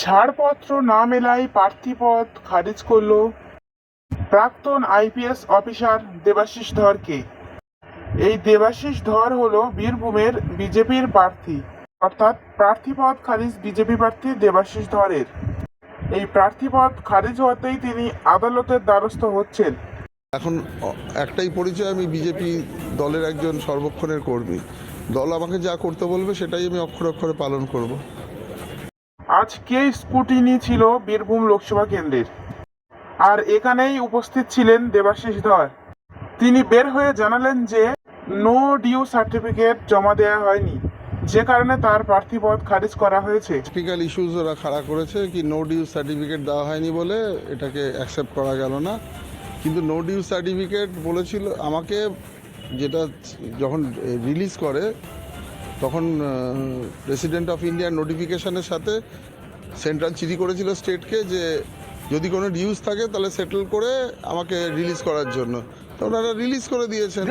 ছাড়পত্র না মেলায় প্রার্থী পদ খারিজ করল প্রাক্তন আইপিএস অফিসার দেবাশিস ধরকে। এই দেবাশিস ধর হল বীরভূমের বিজেপির প্রার্থী, অর্থাৎ প্রার্থী পদ খারিজ বিজেপি প্রার্থী দেবাশিস ধরের। এই প্রার্থী পদ খারিজ হওয়াতেই তিনি আদালতের দ্বারস্থ হচ্ছেন। এখন একটাই পরিচয়, আমি বিজেপি দলের একজন সর্বক্ষণের কর্মী। দল আমাকে যা করতে বলবে সেটাই আমি অক্ষরে অক্ষরে পালন করব। আজকে স্কুটিনি ছিল বীরভূম লোকসভা কেন্দ্রের? আর এখানেই উপস্থিত ছিলেন দেবাশিস ধর। তিনি বের হয়ে জানালেন যে, নো ডিউ সার্টিফিকেট জমা দেওয়া হয়নি। যে কারণে তার প্রার্থী পদ খারিজ করা হয়েছে। টেকনিক্যাল ইস্যুস ওরা খাড়া করেছে কি, নো ডিউ সার্টিফিকেট দেওয়া হয়নি বলে এটাকে অ্যাকসেপ্ট করা গেল না। কিন্তু নো ডিউ সার্টিফিকেট বলেছিল, আমাকে যেটা যখন রিলিজ করে, তখন প্রেসিডেন্ট অফ ইন্ডিয়ার নোটিফিকেশনের সাথে সেন্ট্রাল চিঠি করেছিল স্টেটকে যে যদি কোনো ডিউজ থাকে তাহলে সেটেল করে আমাকে রিলিজ করার জন্য। তো ওনারা রিলিজ করে দিয়েছেন।